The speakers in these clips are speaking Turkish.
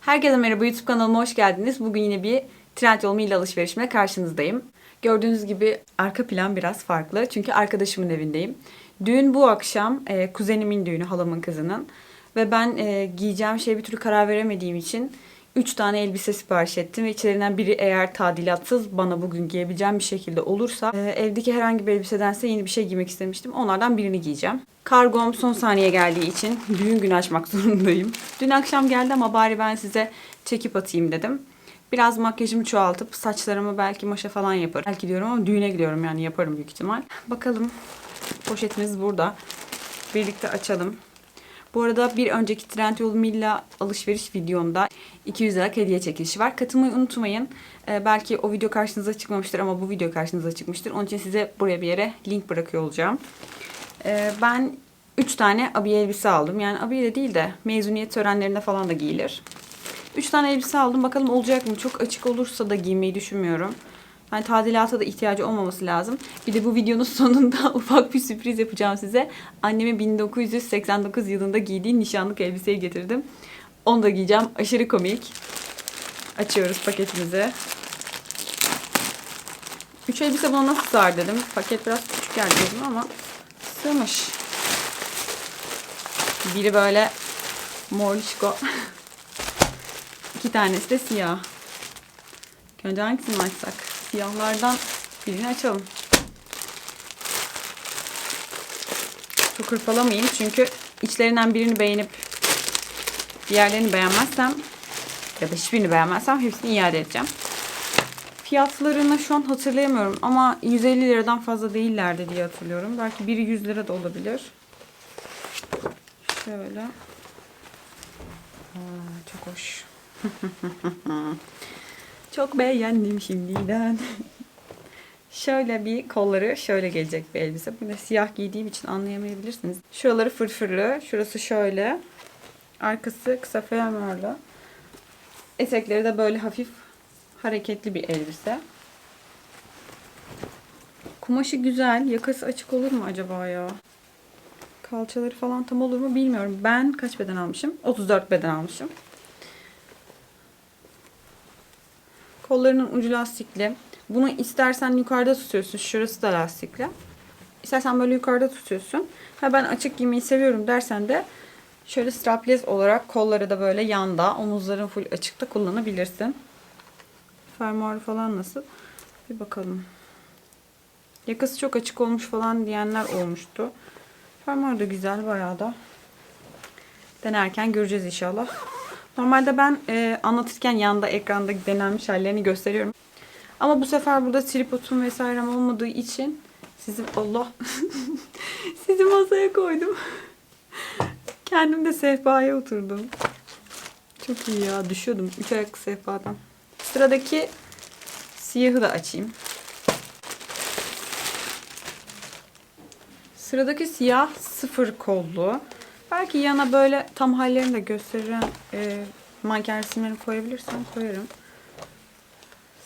Herkese merhaba YouTube kanalıma hoş geldiniz. Bugün yine bir Trendyol Milli alışverişimle karşınızdayım. Gördüğünüz gibi arka plan biraz farklı. Çünkü arkadaşımın evindeyim. Düğün bu akşam. e, kuzenimin düğünü, halamın kızının. Ve ben e, giyeceğim şeye bir türlü karar veremediğim için 3 tane elbise sipariş ettim. Ve içlerinden biri eğer tadilatsız bana bugün giyebileceğim bir şekilde olursa e, evdeki herhangi bir elbisedense yeni bir şey giymek istemiştim. Onlardan birini giyeceğim. Kargom son saniye geldiği için düğün günü açmak zorundayım. Dün akşam geldi ama bari ben size çekip atayım dedim. Biraz makyajımı çoğaltıp saçlarımı belki maşa falan yaparım. Belki diyorum ama düğüne gidiyorum yani yaparım büyük ihtimal. Bakalım poşetimiz burada. Birlikte açalım. Bu arada bir önceki Trendyol Milla alışveriş videomda 200 lira hediye çekilişi var. Katılmayı unutmayın. Ee, belki o video karşınıza çıkmamıştır ama bu video karşınıza çıkmıştır. Onun için size buraya bir yere link bırakıyor olacağım. Ee, ben 3 tane abiye elbise aldım. Yani abiye de değil de mezuniyet törenlerinde falan da giyilir. 3 tane elbise aldım. Bakalım olacak mı? Çok açık olursa da giymeyi düşünmüyorum. Yani tadilata da ihtiyacı olmaması lazım. Bir de bu videonun sonunda ufak bir sürpriz yapacağım size. Annemin 1989 yılında giydiği nişanlık elbiseyi getirdim. Onu da giyeceğim. Aşırı komik. Açıyoruz paketimizi. Üç elbise buna nasıl sığar dedim. Paket biraz küçük geldi dedim ama sığmış. Biri böyle morlişko. İki tanesi de siyah. Önce hangisini açsak? Siyahlardan birini açalım. Çok hırpalamayayım çünkü içlerinden birini beğenip diğerlerini beğenmezsem ya da hiçbirini beğenmezsem hepsini iade edeceğim. Fiyatlarını şu an hatırlayamıyorum ama 150 liradan fazla değillerdi diye hatırlıyorum. Belki biri 100 lira da olabilir. Şöyle. Aa, çok hoş. Çok beğendim şimdiden. şöyle bir kolları şöyle gelecek bir elbise. Bunu siyah giydiğim için anlayamayabilirsiniz. Şuraları fırfırlı. Şurası şöyle. Arkası kısa fermuarlı. Etekleri de böyle hafif hareketli bir elbise. Kumaşı güzel. Yakası açık olur mu acaba ya? Kalçaları falan tam olur mu bilmiyorum. Ben kaç beden almışım? 34 beden almışım. Kollarının ucu lastikli. Bunu istersen yukarıda tutuyorsun. Şurası da lastikli. İstersen böyle yukarıda tutuyorsun. Ha ben açık giymeyi seviyorum dersen de şöyle strapless olarak kolları da böyle yanda, omuzların full açıkta kullanabilirsin. Fermuarı falan nasıl? Bir bakalım. Yakası çok açık olmuş falan diyenler olmuştu. Fermuar da güzel bayağı da. Denerken göreceğiz inşallah. Normalde ben e, anlatırken yanda ekranda denenmiş hallerini gösteriyorum. Ama bu sefer burada tripodum vesairem olmadığı için sizi Allah sizi masaya koydum. Kendim de sehpaya oturdum. Çok iyi ya düşüyordum üç ayak sehpadan. Sıradaki siyahı da açayım. Sıradaki siyah sıfır kollu. Belki yana böyle tam hallerini de gösteren e, manken resimlerini koyabilirsem koyarım.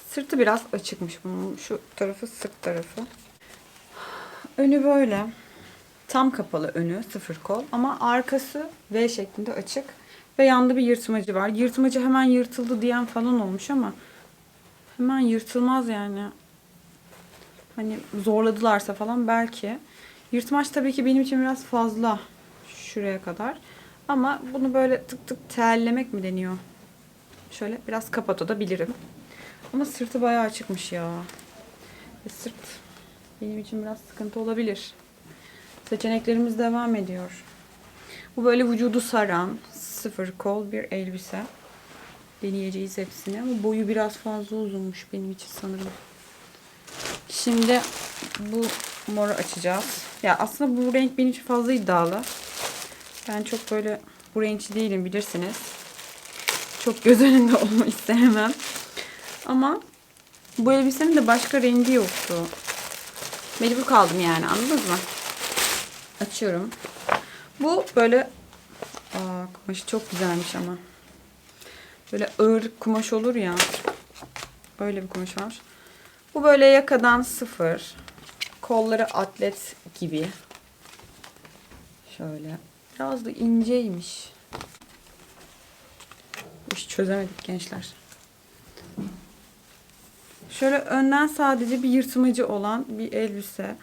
Sırtı biraz açıkmış bunun. Şu tarafı sırt tarafı. Önü böyle. Tam kapalı önü sıfır kol ama arkası V şeklinde açık. Ve yanında bir yırtmacı var. Yırtmacı hemen yırtıldı diyen falan olmuş ama hemen yırtılmaz yani. Hani zorladılarsa falan belki. Yırtmaç tabii ki benim için biraz fazla şuraya kadar. Ama bunu böyle tık tık terlemek mi deniyor? Şöyle biraz kapatabilirim. Ama sırtı bayağı açıkmış ya. Ve sırt benim için biraz sıkıntı olabilir. Seçeneklerimiz devam ediyor. Bu böyle vücudu saran sıfır kol bir elbise. Deneyeceğiz hepsini ama boyu biraz fazla uzunmuş benim için sanırım. Şimdi bu moru açacağız. Ya aslında bu renk benim için fazla iddialı. Ben çok böyle bu renkçi değilim bilirsiniz. Çok göz önünde olmayı sevmem. Ama bu elbisenin de başka rengi yoktu. Mecbur kaldım yani anladınız mı? Açıyorum. Bu böyle Aa, kumaşı çok güzelmiş ama. Böyle ağır kumaş olur ya. Öyle bir kumaş var. Bu böyle yakadan sıfır. Kolları atlet gibi. Şöyle. Biraz da inceymiş. Bu işi çözemedik gençler. Şöyle önden sadece bir yırtmacı olan bir elbise.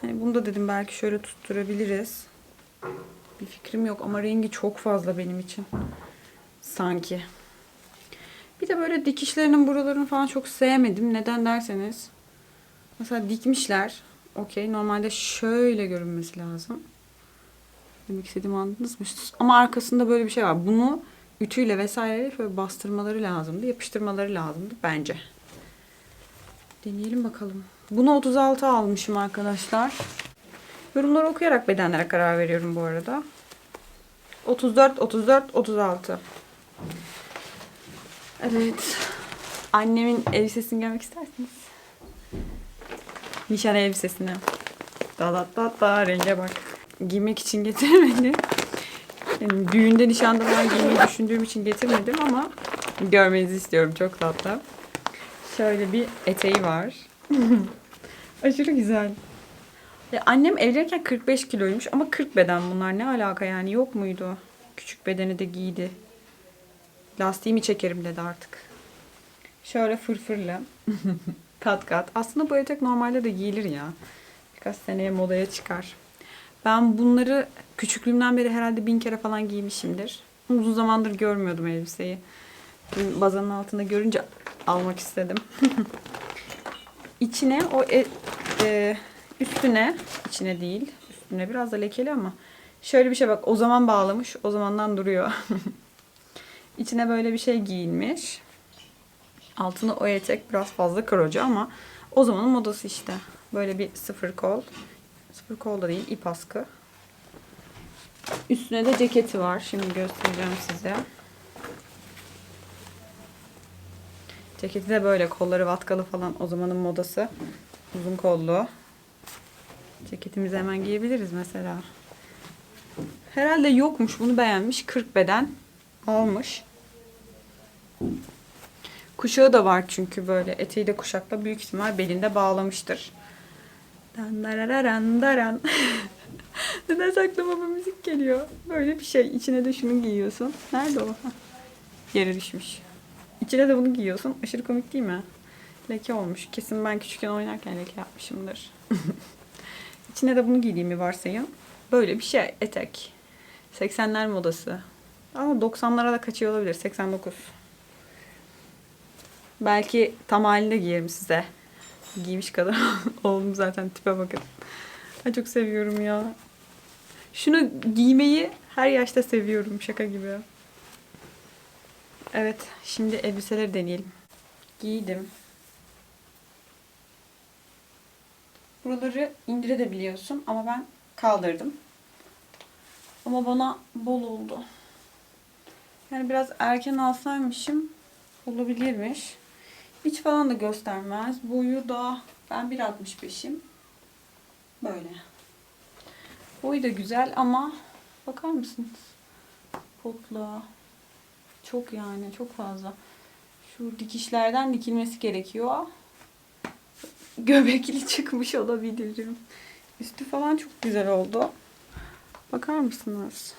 Hani bunu da dedim belki şöyle tutturabiliriz. Bir fikrim yok ama rengi çok fazla benim için. Sanki. Bir de böyle dikişlerinin buralarını falan çok sevmedim. Neden derseniz. Mesela dikmişler. Okey. Normalde şöyle görünmesi lazım. Demek istediğimi anladınız mı? Ama arkasında böyle bir şey var. Bunu ütüyle vesaire böyle bastırmaları lazımdı. Yapıştırmaları lazımdı bence. Deneyelim bakalım. Bunu 36 almışım arkadaşlar. Yorumları okuyarak bedenlere karar veriyorum bu arada. 34, 34, 36. Evet. Annemin elbisesini görmek istersiniz. Nişan elbisesini. Da da da da renge bak. Giymek için getirmedim. Yani düğünde nişanda falan giymeyi düşündüğüm için getirmedim ama görmenizi istiyorum. Çok tatlı. Şöyle bir eteği var. Aşırı güzel. Ya annem evlenirken 45 kiloymuş ama 40 beden bunlar. Ne alaka yani yok muydu? Küçük bedeni de giydi. Lastiğimi çekerim dedi artık. Şöyle fırfırlı. kat kat. Aslında bu etek normalde de giyilir ya. Birkaç seneye modaya çıkar. Ben bunları küçüklüğümden beri herhalde bin kere falan giymişimdir. Uzun zamandır görmüyordum elbiseyi. Bazanın altında görünce almak istedim. İçine o e- e, üstüne, içine değil, üstüne biraz da lekeli ama şöyle bir şey bak o zaman bağlamış, o zamandan duruyor. İçine böyle bir şey giyinmiş. Altına o etek biraz fazla krocu ama o zamanın modası işte. Böyle bir sıfır kol. Sıfır kol da değil, ip askı. Üstüne de ceketi var. Şimdi göstereceğim size. Ceketi de böyle kolları vatkalı falan o zamanın modası. Uzun kollu. Ceketimizi hemen giyebiliriz mesela. Herhalde yokmuş bunu beğenmiş. 40 beden almış. Kuşağı da var çünkü böyle eteği de kuşakla büyük ihtimal belinde bağlamıştır. Dan darararan daran. Neden aklıma bu müzik geliyor? Böyle bir şey. İçine de şunu giyiyorsun. Nerede o? Hah. Yere düşmüş. İçine de bunu giyiyorsun. Aşırı komik değil mi? Leke olmuş. Kesin ben küçükken oynarken leke yapmışımdır. İçine de bunu giydiğimi varsayın. Böyle bir şey. Etek. 80'ler modası. Ama 90'lara da kaçıyor olabilir. 89. Belki tam halinde giyerim size. Giymiş kadar oldum zaten. Tipe bakın. Ay çok seviyorum ya. Şunu giymeyi her yaşta seviyorum. Şaka gibi. Evet. Şimdi elbiseleri deneyelim. Giydim. Buraları indirebiliyorsun ama ben kaldırdım. Ama bana bol oldu. Yani biraz erken alsaymışım olabilirmiş. Hiç falan da göstermez. Boyu da ben 1.65'im. Böyle. Boyu da güzel ama bakar mısınız? Potla. Çok yani çok fazla. Şu dikişlerden dikilmesi gerekiyor. Göbekli çıkmış olabilirim. Üstü falan çok güzel oldu. Bakar mısınız?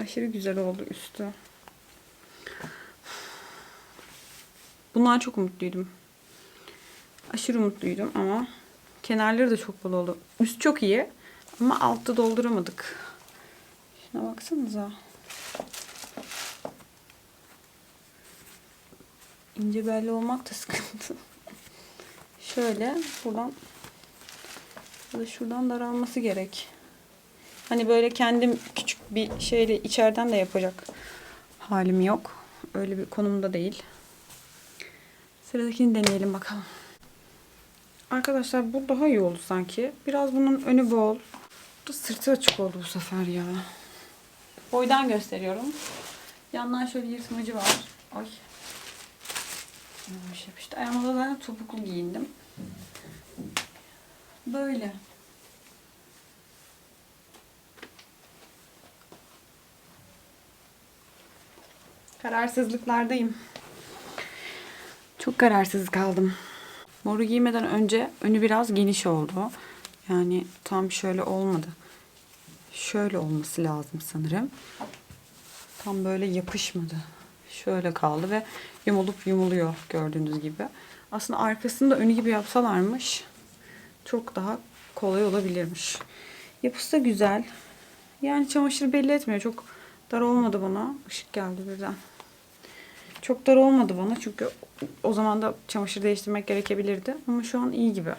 Aşırı güzel oldu üstü. Bundan çok umutluydum. Aşırı mutluydum ama kenarları da çok bol oldu. Üst çok iyi ama altta dolduramadık. Şuna baksanıza. İnce belli olmak da sıkıntı. Şöyle buradan ya da şuradan daralması gerek. Hani böyle kendim küçük bir şeyle içeriden de yapacak halim yok. Öyle bir konumda değil. Sıradakini deneyelim bakalım. Arkadaşlar bu daha iyi oldu sanki. Biraz bunun önü bol. Bu da sırtı açık oldu bu sefer ya. Boydan gösteriyorum. Yandan şöyle yırtmacı var. Ay. Yavaş yapıştı. Ayağıma da zaten topuklu giyindim. Böyle. Kararsızlıklardayım. Çok kararsız kaldım. Moru giymeden önce önü biraz geniş oldu. Yani tam şöyle olmadı. Şöyle olması lazım sanırım. tam böyle yapışmadı. Şöyle kaldı ve yumulup yumuluyor gördüğünüz gibi. Aslında arkasını da önü gibi yapsalarmış çok daha kolay olabilirmiş. Yapısı da güzel. Yani çamaşır belli etmiyor. Çok dar olmadı bana. Işık geldi birden. Çok dar olmadı bana çünkü o zaman da çamaşır değiştirmek gerekebilirdi. Ama şu an iyi gibi.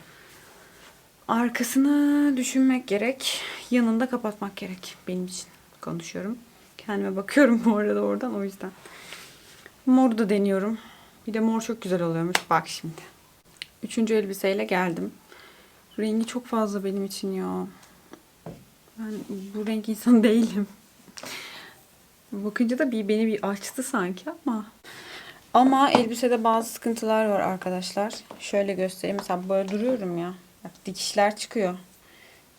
Arkasını düşünmek gerek. Yanında kapatmak gerek. Benim için konuşuyorum. Kendime bakıyorum bu arada oradan o yüzden. Moru da deniyorum. Bir de mor çok güzel oluyormuş. Bak şimdi. Üçüncü elbiseyle geldim. Rengi çok fazla benim için ya. Ben bu renk insanı değilim. Bakınca da bir beni bir açtı sanki ama. Ama elbisede bazı sıkıntılar var arkadaşlar. Şöyle göstereyim. Mesela böyle duruyorum ya. Bak dikişler çıkıyor.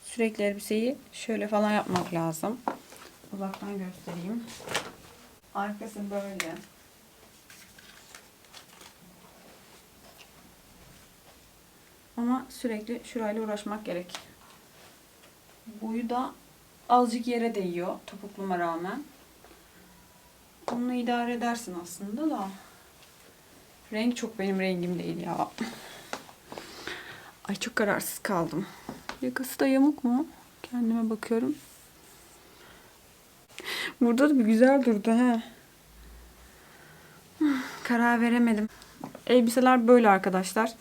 Sürekli elbiseyi şöyle falan yapmak lazım. Uzaktan göstereyim. Arkası böyle. Ama sürekli şurayla uğraşmak gerek. Boyu da azıcık yere değiyor topukluma rağmen. Onunla idare edersin aslında da. Renk çok benim rengim değil ya. Ay çok kararsız kaldım. Yakası da yamuk mu? Kendime bakıyorum. Burada da bir güzel durdu he. Karar veremedim. Elbiseler böyle arkadaşlar.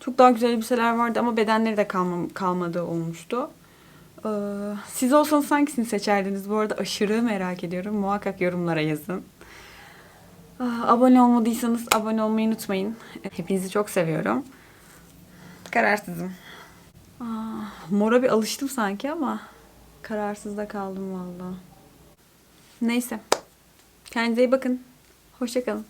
Çok daha güzel elbiseler vardı ama bedenleri de kalmam, kalmadı olmuştu. Ee, siz olsanız hangisini seçerdiniz? Bu arada aşırı merak ediyorum. Muhakkak yorumlara yazın. Ah, Abone olmadıysanız abone olmayı unutmayın. Hepinizi çok seviyorum. Kararsızım. Ah, mora bir alıştım sanki ama kararsız da kaldım valla. Neyse. Kendinize iyi bakın. Hoşçakalın.